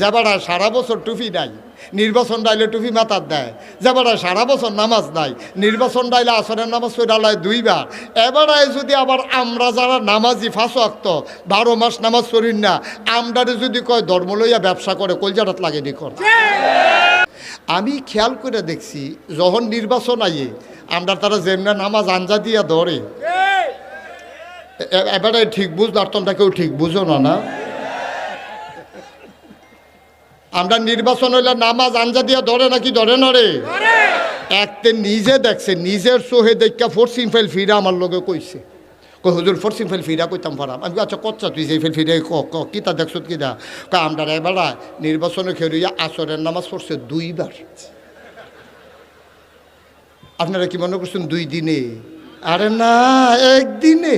যে বেড়া সারা বছর টুপি নাই, নির্বাচন ডাইলে টুপি মাথার দেয় যে বেড়া সারা বছর নামাজ নাই, নির্বাচন ডাইলে আসরের নামাজ পড়ালায় দুইবার। এবারে যদি আবার আমরা যারা নামাজি ফাঁসো আঁকত বারো মাস নামাজ পড়িন না, আমরারে যদি কয় ধর্ম লইয়া ব্যবসা করে, কলজাটাত লাগে নি কর। আমি খেয়াল করে দেখছি, যখন নির্বাচন আইয়ে, আমরা তারা যেমনা নামাজ আঞ্জা দিয়া ধরে এবারে ঠিক বুঝ দর্তনটা কেউ ঠিক বুঝো না না। আমরা নির্বাচন হইলে নামাজ আঞ্জা দিয়া ধরে নাকি ধরে না রে? একতে নিজে দেখছে নিজের সোহে দেখা ফোর্সিং ফেল ফিরা আমার লগে কইছে। কই হুজুর ফোর্সিং ফেল ফিরা কইতাম পারাম আমি আচ্ছা কচ্ছা তুই যে ফেল ফিরে ক ক কিতা দেখছ কিতা? কা আমরা এবার নির্বাচনে খেলিয়া আসরের নামাজ পড়ছে দুইবার। আপনারা কি মনে করছেন দুই দিনে? আরে না একদিনে।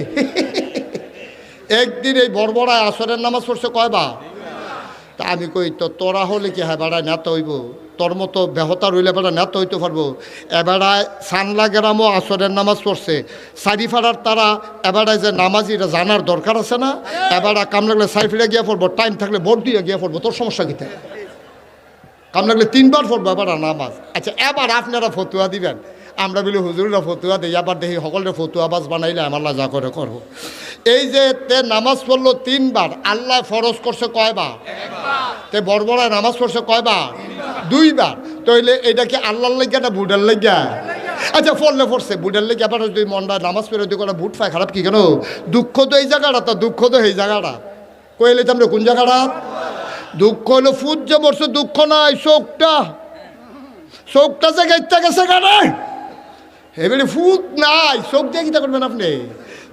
একদিন এই বড়বড়ায় আসরের নামাজ পড়ছে কয়বার? তা আমি কই, তো তোরা হলে কি হ্যাঁ বেড়ায় নেতা হইব? তোর মতো বেহতা রইলে বেড়া নেতা হইতে পারব? এবেড়ায় সানলা গ্রামও আসরের নামাজ পড়ছে। সারিফাড়ার তারা এবারায় যে নামাজিরা জানার দরকার আছে না? এবারা কাম লাগলে সাইফিরে গিয়ে পড়ব, টাইম থাকলে ভোট দিয়ে গিয়ে পড়ব, তোর সমস্যা কিতে? কাম লাগলে তিনবার পড়ব এবার নামাজ। আচ্ছা এবার আপনারা ফতুয়া দিবেন। আমরা বলি, হুজুররা ফতুয়া দিই আবার দেখি সকলের ফতুয়া বাস বানাইলে, আমার যা করে করব। এই যে তে নামাজ পড়ল তিনবার, আল্লাহ ফরজ করছে কয়বার? তে বড়বড়ায় নামাজ পড়ছে কয়বার? দুইবার। তাইলে এটা কি আল্লাহর লাগিয়া না বুডার লাগিয়া? আচ্ছা পড়লে পড়ছে বুডার লেগে আবার যদি মনটা, নামাজ পড়ে যদি কোনো বুট পায়, খারাপ কি কেন? দুঃখ তো এই জায়গাটা, তো দুঃখ তো এই জায়গাটা। কইলে তো আমরা কোন জায়গাটা? দুঃখ হলো ফুট যে পড়ছে দুঃখ নাই, শোকটা। শোকটা যে গেছে গেছে গানে হেবিড়ি ফুট নাই, শোক দিয়ে কিতা করবেন আপনি?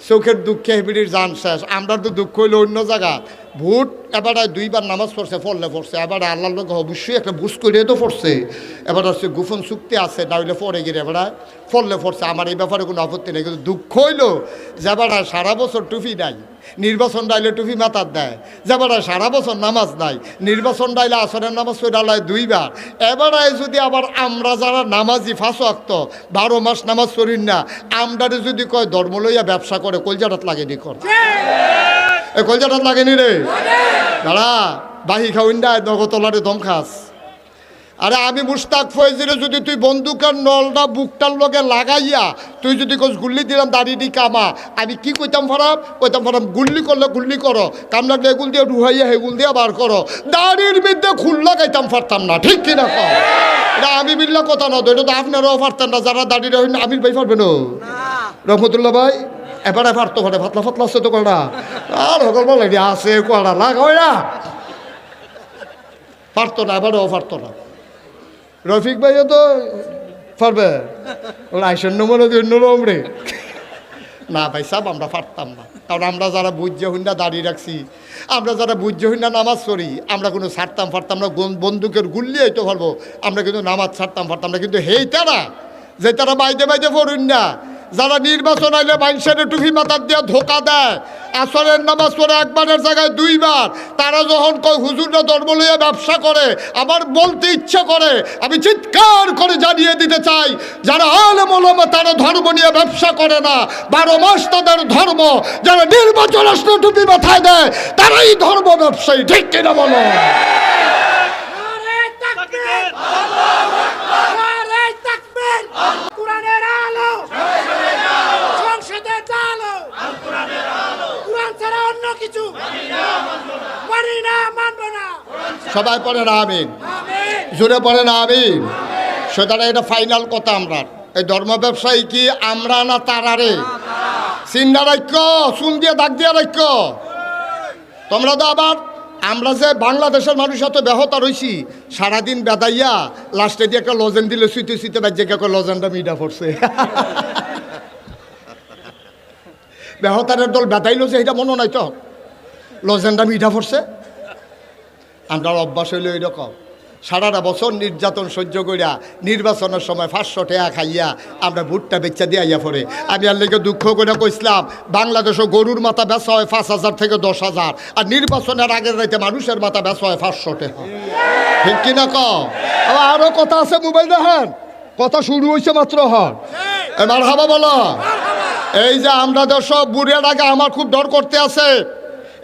চোখের দুঃখে হেবিড়ির জান শেষ। আমরা তো দুঃখ হইল অন্য জায়গা ভোট এবারে দুইবার নামাজ পড়ছে, পড়লে পড়ছে। এবারে আল্লাহর লোক অবশ্যই একটা বুঝ করে তো পড়ছে। এবার হচ্ছে গোপন চুক্তি আছে, না হইলে পরে গিয়ে এবারে ফললে পড়ছে। আমার এই ব্যাপারে কোনো আপত্তি নেই, কিন্তু দুঃখ হইল যে এবারে সারা বছর টুপি নাই, নির্বাচন ডাইলে টুপি মাথার দেয় যেবারে সারা বছর নামাজ নাই, নির্বাচন ডাইলে আসরের নামাজ পড়ালায় দুইবার। এবারে যদি আবার আমরা যারা নামাজি ফাঁসো আঁকত বারো মাস নামাজ পড়িন না, আমরারে যদি কয় ধর্ম লইয়া ব্যবসা করে, কলজাটাত লাগেনি কর। এ কলজাটাত লাগেনি রে। দাঁড়া বাহি খাওইন দা নগতলারে দম খাস আরে আমি মুস্তাক ফয়েজিরে যদি তুই বন্দুকের নলটা বুকটার লগে লাগাইয়া তুই যদি কোচ গুল্লি দিলাম দাড়ি দি কামা। আমি কি কইতাম ফারাম? কইতাম ফারাম গুল্লি করলে গুল্লি করো। কাম লাগলে এগুল দিয়ে ডুহাইয়া হেগুল দিয়ে বার করো। দাড়ির মধ্যে খুল লাগাইতাম পারতাম না। ঠিক কিনা কম এটা আমি বিল্লা কথা না তো এটা তো আপনারাও পারতেন না যারা দাড়ি রহিন আমির ভাই পারবেন রহমতুল্লাহ ভাই? এবারে পারতো ঘরে ফাতলা ফাতলা আছে তো কড়া আর সকল বলে আছে কড়া লাগাও না। পারতো না, এবারেও পারতো না। রফিক ভাইও তো পারবে। লাইসেন্স মনে দিন রে। না ভাই, সাহেব, আমরা পারতাম না। কারণ আমরা যারা বুঝ্য হুন্ডা দাঁড়িয়ে রাখছি, আমরা যারা বুঝ্য হুন্ডা নামাজ পড়ি, আমরা কোনো ছাড়তাম পারতাম না বন্দুকের গুল্লি হইতে পারব। আমরা কিন্তু নামাজ ছাড়তাম পারতাম না, কিন্তু হেই তারা যে তারা বাইদে বাইদে পড়ুন না যারা নির্বাচন আইলে মানুষের টুপি মাথার দিয়ে ধোকা দেয় আসরের নামাজ পড়ে একবারের জায়গায় দুইবার তারা যখন কয় হুজুররা ধর্ম লইয়া ব্যবসা করে আমার বলতে ইচ্ছা করে আমি চিৎকার করে জানিয়ে দিতে চাই যারা আলে মলমা তারা ধর্ম নিয়ে ব্যবসা করে না বারো মাস তাদের ধর্ম যারা নির্বাচন আসলে টুপি মাথায় দেয় তারাই ধর্ম ব্যবসায়ী ঠিক কিনা বলো? কিছু? মানি না মানবো না। সবাই পড়ে না আমিন। জোরে পড়ে না আমিন। সুতরাং এটা ফাইনাল কথা আমরা। এই ধর্ম ব্যবসায়ী কি আমরা না তারারে চিন্তা রাখ্য চুন দিয়ে দাগ দিয়ে রাখ্য তোমরা তো আবার আমরা যে বাংলাদেশের মানুষ এত ব্যাহতা রইছি সারাদিন বেদাইয়া লাস্টে দিয়ে একটা লজেন দিলে সুইতে সুইতে বাজ্যে কে লজেনটা মিডা পড়ছে। ব্যাহতারের দল বেদাইলো যে এটা মনে নাই তো? লজেনটা মিঠা পড়ছে। আমরা অভ্যাস হইল এরকম সারাটা বছর নির্যাতন সহ্য করিয়া নির্বাচনের সময় পাঁচশো টাকা খাইয়া আমরা ভুট্টা বেচা দিয়ে আইয়া পড়ে। আমি আর লেগে দুঃখ করে কইসলাম বাংলাদেশও গরুর মাথা বেচা হয় পাঁচ হাজার থেকে দশ হাজার, আর নির্বাচনের আগের রাইতে মানুষের মাথা বেচা হয় পাঁচশো টাকা। ঠিক কিনা ক আবার আরও কথা আছে মোবাইল দেখেন? কথা শুরু হয়েছে মাত্র হন এবার হাবা বলো। এই যে আমরা তো সব বুড়িয়ার আগে আমার খুব ডর করতে আছে।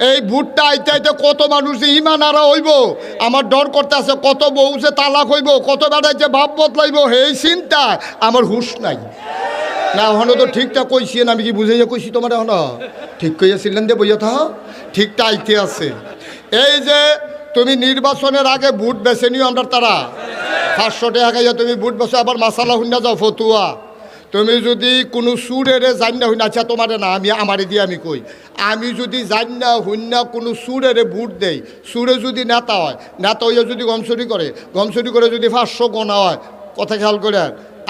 এই ভুট্টা আইতে আইতে কত মানুষ ইমান আরা হইব? আমার ডর করতে আছে কত বউ তালাক হইব, কত বেড়াই যে ভাব বদলাইব, এই চিন্তা আমার হুশ নাই। না হনো তো ঠিকটা কইছি না, আমি কি বুঝাইয়া কইছি তোমার হন ঠিক কইয়াছিলেন যে বইয়া থাহ ঠিকটা আইতে আছে। এই যে তুমি নির্বাচনের আগে ভোট বেছে নিও আমরা তারা। পাঁচশো টাকা তুমি ভোট বেছো, আবার মাসালা হুন্না যাও, ফতুয়া। তুমি যদি কোনো সুরেরে জান্না হইনা আচ্ছা তোমারে না, আমি, আমারে দিয়ে আমি কই? আমি যদি জান্না হইনা, কোনো সুরেরে ভোট দেই, সুরে যদি নেতা হয়, নেতা হইয়া যদি গমচুরি করে গমচুরি করে যদি পাঁচশো গোনা হয়, কথা খেয়াল করে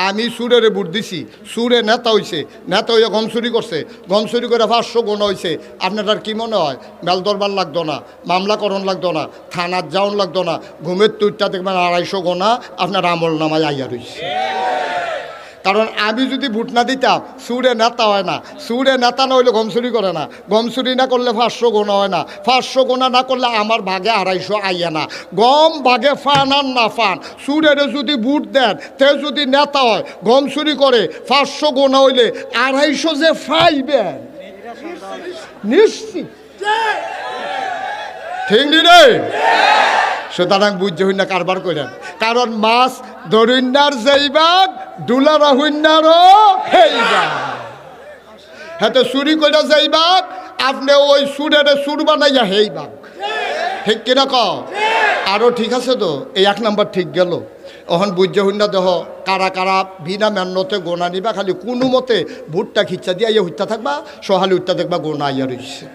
আমি সুরেরে ভোট দিছি, সুরে নেতা হইছে, নেতা হইয়া গমচুরি করছে গমচুরি করে পাঁচশো গোনা হইছে, আপনার কি মনে হয়? মেল দরবার লাগতো না মামলা করণ লাগতো না থানার যাওন লাগতো না, ঘুমের তুইটা দেখবেন আড়াইশো গোনা, আপনার আমল নামায় আইয়া রইছে। কারণ আমি যদি ভোট না দিতাম, সুরে নেতা হয় না। সুরে নেতা না হইলে গমচুরি করে না। গমচুরি না করলে পাঁচশো গোনা হয় না। পাঁচশো গোনা না করলে আমার ভাগে আড়াইশো আইয়া না। গম ভাগে ফান আর না ফান। সুরের যদি ভোট দেন, তে যদি নেতা হয় গম চুরি করে পাঁচশো গোনা হইলে আড়াইশো যে ফাইবেন নিশ্চিত। ঠিক নি রে? সুতরাং বুঝতে হইনা কারবার করেন কারণ মাছ দরিন্নার যাইবাগ ডুলারা হইনারও হেইবাগ হ্যাঁ তো চুরি করে যাইবাগ, আপনি ওই সুরের সুর বানাইয়া হেইবাগ ঠিক কিনা ক আরও ঠিক আছে তো? এই এক নাম্বার ঠিক গেল। অহন বুঝতে হইনা দেহ, কারা কারা বিনা মেন্নতে গোনা নিবা, খালি কোনো মতে ভুট্টা খিচ্চা দিয়া ইয়ে থাকবা, সহালি উঠতে দেখবা গোনা ইয়া রইছে।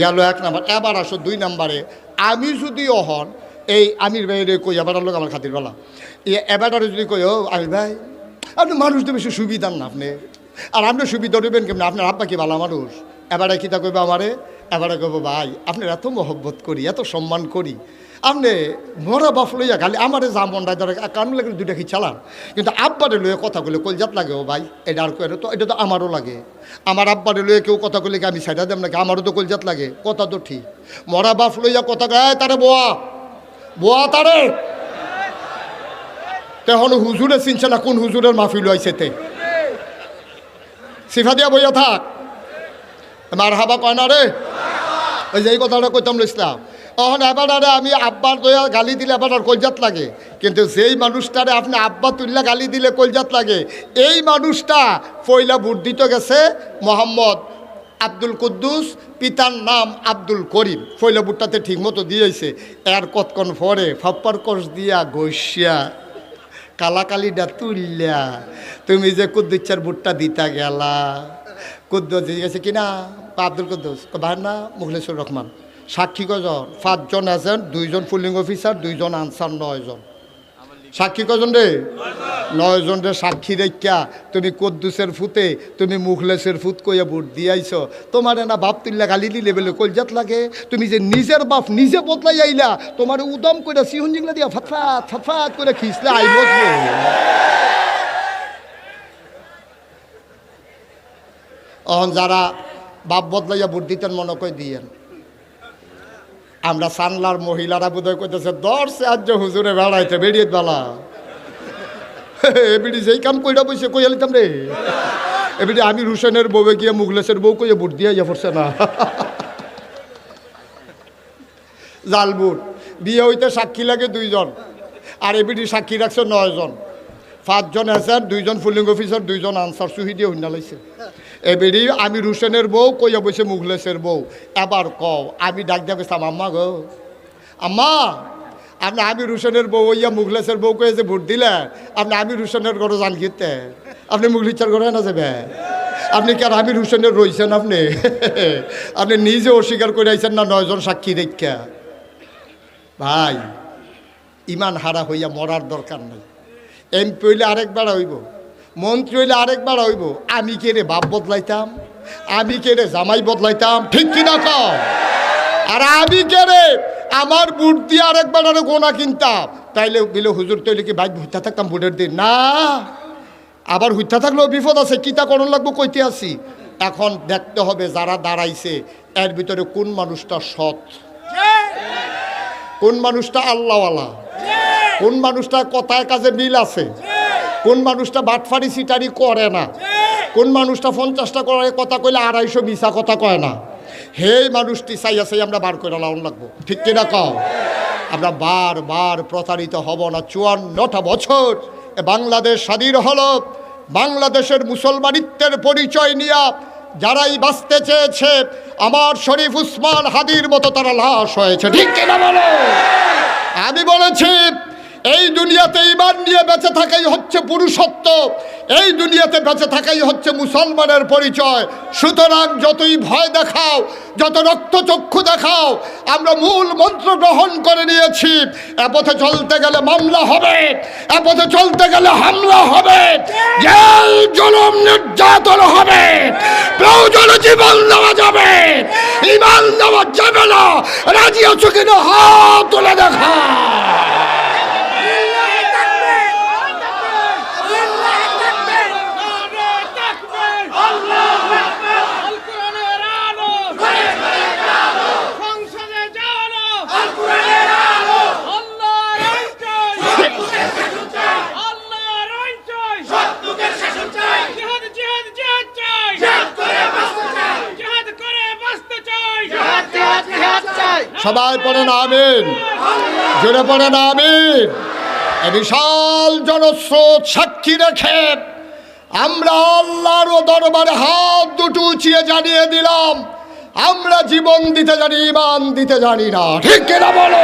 গেল এক নাম্বার। এবার আসো দুই নাম্বারে। আমি যদি অহন এই আমির ভাইয়ের কই এবার লোক আমার খাতির বলা। এবার যদি কই, ও আমির ভাই, আপনি মানুষ তো বেশি সুবিধার না আপনি। আর আপনি সুবিধা দেবেন কেমন? আপনার আব্বা কি ভালো মানুষ? এবারে কিতা কইবে আমারে? এবারে কইব, ভাই, আপনার এত মহব্বত করি, এত সম্মান করি। আপনি মরা বাপ লইয়া খালি আমারে যা মনটা ধরে কারণ লাগে দুইটা কি চালান? কিন্তু আব্বারে লইয়া কথা কইলে কলজাত লাগে, ও ভাই, এটা আর তো, এটা তো আমারও লাগে। আমার আব্বারে লইয়া কেউ কথা কইলে আমি সাইডা দেব নাকি? আমারও তো কলজাত লাগে। কথা তো ঠিক। মরা বাপ লইয়া কথা কয় তারে বোয়া। বোয়া তারে তেহন হুজুরে চিনছে না কোন হুজুরের মাহফিল হয়েছে তে? সিফা দিয়া বইয়া থাক। মার হাবা কয় না রে ওই যে এই কথাটা কইতাম ইসলাম তখন এবারে আমি আব্বার দয়া গালি দিলে এবার আর কলজাত লাগে। কিন্তু যেই মানুষটারে আপনি আব্বা তুললে গালি দিলে কলজাত লাগে, এই মানুষটা পয়লা ভোট দিতে গেছে মোহাম্মদ। আব্দুল কুদ্দুস, পিতার নাম আব্দুল করিম। পয়লা ভোটটাতে ঠিক মতো দিয়েছে এর কতক্ষণ পরে ফাপ্পার কষ দিয়া গৈসিয়া কালাকালিটা তুললা তুমি যে কুদ্দুচ্চার ভোটটা দিতা গেলা। কুদ্দুস গেছে কিনা আব্দুল কুদ্দুস। ভাই না মুখলেশ্বর রহমান। সাক্ষী কজন? পাঁচজন এজেন্ট দুইজন পুলিং অফিসার, দুইজন আনসার, নয়জন। সাক্ষী কজন রে? নয়জন রে সাক্ষী রেখা। তুমি কদ্দুসের ফুতে, তুমি মুখলেসের ফুত কইয়া ভোট দিয়াইছ। তোমার না বাপ তুললা গালি দিলে বলে কলজাত লাগে। তুমি যে নিজের বাপ নিজে বদলাই আইলা, তোমার উদম করে সিহন জিংলা দিয়া ফাতফাত ফাতফাত করে খিসলে, আই বসবে অহন যারা বাপ বদলাইয়া ভোট দিতেন মনে করে দিয়েন। আমরা সানলার মহিলারা বোধহয় কইতেছে দর্শে আজ হুজুরে বেড়াইতে বেরিয়ে বেলা। এবিডি যেই কাম কইরা বসে কই আলিতাম রে। এবিডি আমি রুশনের বউয়ে গিয়ে মুগলেশের বউ কইয়ে বুট দিয়ে ইয়া পড়ছে না। জাল বুট। বিয়ে হইতে সাক্ষী লাগে দুইজন। আর এবিডি সাক্ষী রাখছে নয়জন। পাঁচজন এসেন দুইজন ফুলিং অফিসার, দুইজন আনসার সুহি দিয়ে লাইছে। এবেরি আমি রুশনের বউ, কইয়া বসে মুগলেশের বউ। এবার কও, আমি ডাক দিয়া গেছিলাম আম্মা গো। আম্মা, আপনি, আমি রুশনের বউ ইয়া মুগলেশের বউ কয়ে যে ভোট দিলে, আপনি, আমি রুশনের ঘরে যান গিতে। আপনি মুগলিচার ঘরে না যাবে আপনি কি আর আমি রুশনের রইছেন আপনি? আপনি নিজে অস্বীকার করে আইছেন না নয়জন সাক্ষী দেখা ভাই, ইমান হারা হইয়া মরার দরকার নেই। এমপি হইলে আরেকবার হইব। মন্ত্রী হইলে আরেকবার হইব। আমি কে রে বাপ বদলাইতাম? আমি কে রে জামাই বদলাইতাম? ঠিক কিনা কও আর আমি কে রে? আমার বুট দিয়ে আরেকবার আরও গোনা কিনতাম। তাইলে বিলে হুজুর তৈলে কি বাইক হুইতা থাকতাম বুটের দিন? না। আবার হুইতা থাকলেও বিপদ আছে কিতা করণ লাগবো কইতে আসি। এখন দেখতে হবে যারা দাঁড়াইছে, এর ভিতরে কোন মানুষটা সৎ? কোন মানুষটা আল্লাহওয়ালা? কোন মানুষটা কথায় কাজে মিল আছে? কোন মানুষটা বাটফারি সিটারি করে না? কোন মানুষটা পঞ্চাশটা করে কথা কইলে আড়াইশো মিশা কথা কয় না? হে মানুষটি চাইয়া চাই আমরা বার করে লাউন লাগবো। ঠিক কিনা কও? আমরা বার বার প্রতারিত হব না চুয়ান্নটা বছর। এ বাংলাদেশ স্বাধীন হলো। বাংলাদেশের মুসলমানিত্বের পরিচয় নিয়ে যারাই বাঁচতে চেয়েছে আমার শরীফ উসমান হাদির মতো তারা লাশ হয়েছে। ঠিক কিনা বলো? আমি বলেছি এই দুনিয়াতে ইমান নিয়ে বেঁচে থাকাই হচ্ছে পুরুষত্ব। এই দুনিয়াতে বেঁচে থাকাই হচ্ছে মুসলমানের পরিচয়। সুতরাং যতই ভয় দেখাও, যত রক্তচক্ষু দেখাও, আমরা মূল মন্ত্র গ্রহণ করে নিয়েছি, এ পথে চলতে গেলে মামলা হবে, এ পথে চলতে গেলে হামলা হবে, জেল নির্যাতন হবে, প্রয়োজনে জীবন দেওয়া যাবে ইমান দেওয়া যাবে না, রাজি আছো কিনা হাত তুলে দেখা সবাই পড়েন আমিন। জোরে পড়েন আমিন। বিশাল জনস্রোত সাক্ষী রেখে আমরা আল্লাহর দরবারে হাত দুটো উঁচিয়ে জানিয়ে দিলাম, আমরা জীবন দিতে জানি ইমান দিতে জানি না। ঠিক কিনা বলো?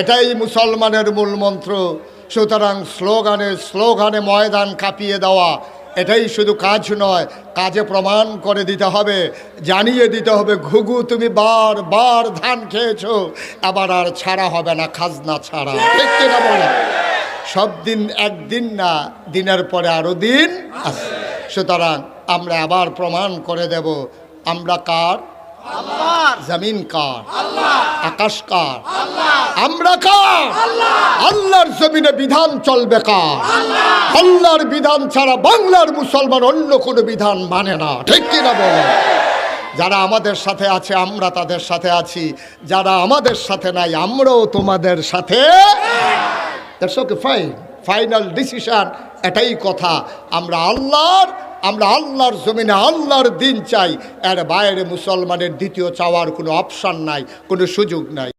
এটাই মুসলমানের মূল মন্ত্র। সুতরাং স্লোগানে স্লোগানে ময়দান কাঁপিয়ে দেওয়া এটাই শুধু কাজ নয়, কাজে প্রমাণ করে দিতে হবে, জানিয়ে দিতে হবে, ঘুঘু তুমি বার বার ধান খেয়েছ, আবার আর ছাড়া হবে না, খাজনা ছাড়া। কিনা বলে? সব দিন একদিন না, দিনের পরে আরও দিন সুতরাং আমরা আবার প্রমাণ করে দেব, আমরা কার জমিন কার? আকাশ কার? আমরা কার? আল্লাহর। জমিনে বিধান চলবে কার? আল্লাহর। বিধান ছাড়া বাংলার মুসলমান অন্য কোনো বিধান মানে না। ঠিক কিনা বলো? যারা আমাদের সাথে আছে আমরা তাদের সাথে আছি। যারা আমাদের সাথে নাই আমরাও তোমাদের সাথে। That's okay fine final decision এটাই কথা। আমরা আল্লাহর আমরা আল্লাহর জমিনে আল্লাহর দিন চাই। এর বাইরে মুসলমানের দ্বিতীয় চাওয়ার কোনো অপশান নাই, কোনো সুযোগ নাই।